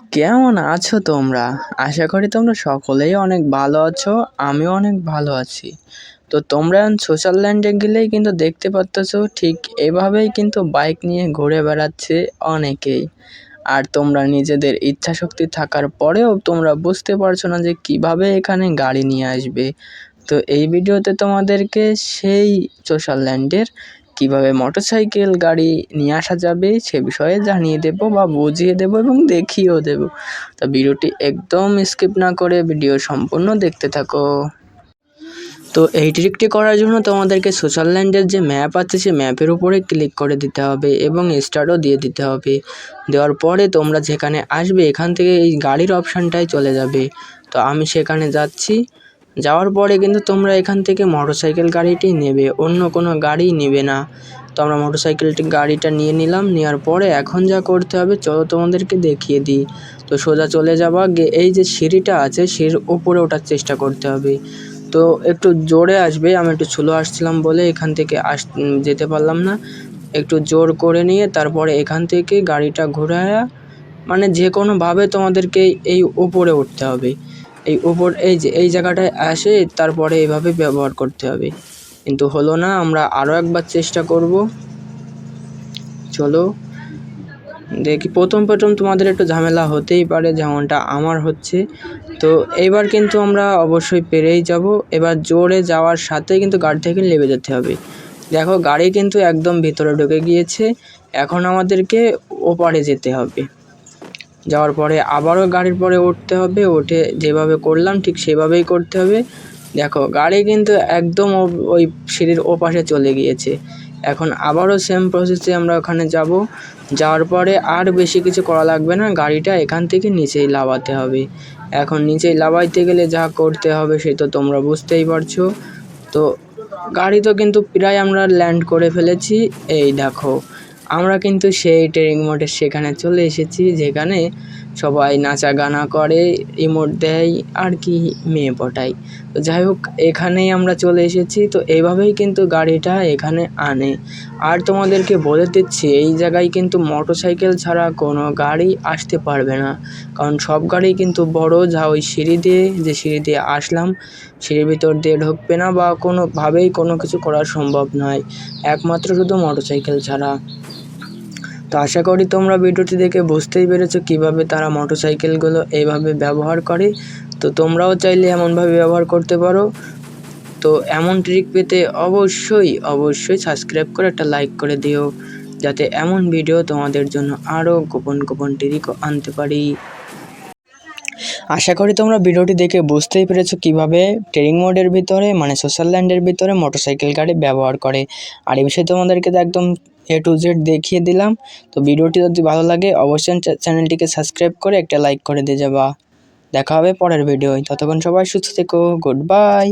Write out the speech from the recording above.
কেমন আছো তোমরা? আশা করি তোমরা সকলেই অনেক ভালো আছো, আমিও অনেক ভালো আছি। তো তোমরা সোশ্যাল ল্যান্ডে গেলেই কিন্তু দেখতে পাচ্ছ ঠিক এভাবেই কিন্তু বাইক নিয়ে ঘুরে বেড়াচ্ছে অনেকেই। আর তোমরা নিজেদের ইচ্ছা শক্তি থাকার পরেও তোমরা বুঝতে পারছ না যে কীভাবে এখানে গাড়ি নিয়ে আসবে। তো এই ভিডিওতে তোমাদেরকে সেই সোশ্যাল ল্যান্ডের কীভাবে মোটরসাইকেল গাড়ি নিয়ে আসা যাবে সে বিষয়ে জানিয়ে দেব বা বুঝিয়ে দেব এবং দেখিয়েও দেব। তো ভিডিওটি একদম স্কিপ না করে ভিডিও সম্পূর্ণ দেখতে থাকো। তো এই ট্রিকটি করার জন্য তোমাদেরকে সোশ্যাল ল্যান্ডের যে ম্যাপ আছে, সে ম্যাপের উপরে ক্লিক করে দিতে হবে এবং স্টার্টও দিয়ে দিতে হবে। দেওয়ার পরে তোমরা যেখানে আসবে, এখান থেকে এই গাড়ির অপশানটাই চলে যাবে। তো আমি সেখানে যাচ্ছি। যাওয়ার পরে কিন্তু তোমরা এখান থেকে মোটরসাইকেল গাড়িটি নেবে, অন্য কোনো গাড়ি নেবে না। তো আমরা মোটরসাইকেলটি, গাড়িটা নিয়ে নিলাম, নেওয়ার পরে এখন যা করতে হবে, চলো তোমাদেরকে দেখিয়ে দিই। তো সোজা চলে যাবা এই যে সিঁড়িটা আছে, সিঁড়ির ওপরে ওঠার চেষ্টা করতে হবে। তো একটু জোরে আসবে, আমি একটু স্লো আসছিলাম বলে এখান থেকে আস যেতে পারলাম না। একটু জোর করে নিয়ে তারপরে এখান থেকে গাড়িটা ঘোরায়া মানে যে কোনোভাবে তোমাদেরকে এই উপরে উঠতে হবে। এই উপর, এই যে, এই জায়গাটায় আসে, তারপরে এভাবে ব্যবহার করতে হবে। কিন্তু হলো না, আমরা আরও একবার চেষ্টা করব। চলো, দেখি, প্রথম প্রথম তোমাদের একটু ঝামেলা হতেই পারে, যেমনটা আমার হচ্ছে। তো এবার কিন্তু আমরা অবশ্যই পেরেই যাব। এবার জোরে যাওয়ার সাথে কিন্তু গাড়ি থেকে নেমে যেতে হবে। দেখো, গাড়ি কিন্তু একদম ভিতরে ঢুকে গিয়েছে। এখন আমাদেরকে ওপারে যেতে হবে। যাওয়ার পরে আবারও গাড়ির পরে উঠতে হবে, উঠে যেভাবে করলাম ঠিক সেভাবেই করতে হবে। দেখো, গাড়ি কিন্তু একদম ওই সিঁড়ির ওপাশে চলে গিয়েছে। এখন আবারও সেম প্রসেসে আমরা ওখানে যাব। যাওয়ার পরে আর বেশি কিছু করা লাগবে না, গাড়িটা এখান থেকে নিচেই লাভাতে হবে। এখন নিচেই লাভাইতে গেলে যা করতে হবে সে তো তোমরা বুঝতেই পারছ। তো গাড়ি তো কিন্তু প্রায় আমরা ল্যান্ড করে ফেলেছি। এই দেখো আমরা কিন্তু সেই ট্রেনিং মোডে সেখানে চলে এসেছি, যেখানে সবাই নাচা গানা করে ইমোট দেয় আর কি মেয়ে পটায়। তো যাই হোক, এখানেই আমরা চলে এসেছি। তো এইভাবেই কিন্তু গাড়িটা এখানে আনে। আর তোমাদেরকে বলে দিচ্ছি, এই জায়গায় কিন্তু মোটর সাইকেল ছাড়া কোনো গাড়ি আসতে পারবে না। কারণ সব গাড়ি কিন্তু বড়, যা ওই সিঁড়ি দিয়ে, যে সিঁড়ি দিয়ে আসলাম, সিঁড়ির ভিতর দিয়ে ঢুকবে না বা কোনোভাবেই কোনো কিছু করা সম্ভব নয়। একমাত্র শুধু মোটর সাইকেল ছাড়া। তো আশা করি তোমরা ভিডিওটি দেখে বুঝতেই পেরেছ কীভাবে তারা মোটরসাইকেলগুলো এইভাবে ব্যবহার করে। তো তোমরাও চাইলে এমনভাবে ব্যবহার করতে পারো। তো এমন ট্রিক পেতে অবশ্যই অবশ্যই সাবস্ক্রাইব করে একটা লাইক করে দিও। যাতে এমন ভিডিও তোমাদের জন্য আরও গোপন গোপন ট্রিকও আনতে পারি। আশা করি তোমরা ভিডিওটি দেখে বুঝতেই পেরেছ কীভাবে ট্রেনিং মোডের ভিতরে মানে সোশ্যাল ল্যান্ডের ভিতরে মোটরসাইকেল গাড়ি ব্যবহার করে। আর এই বিষয়ে তোমাদেরকে একদম এ টু জেড দেখিয়ে দিলাম। তো ভিডিওটি যদি ভালো লাগে, অবশ্যই চ্যানেলটিকে সাবস্ক্রাইব করে একটা লাইক করে দিয়ে যাবা। দেখা হবে পরের ভিডিও ততক্ষণ সবাই সুস্থ থেকো। Good bye.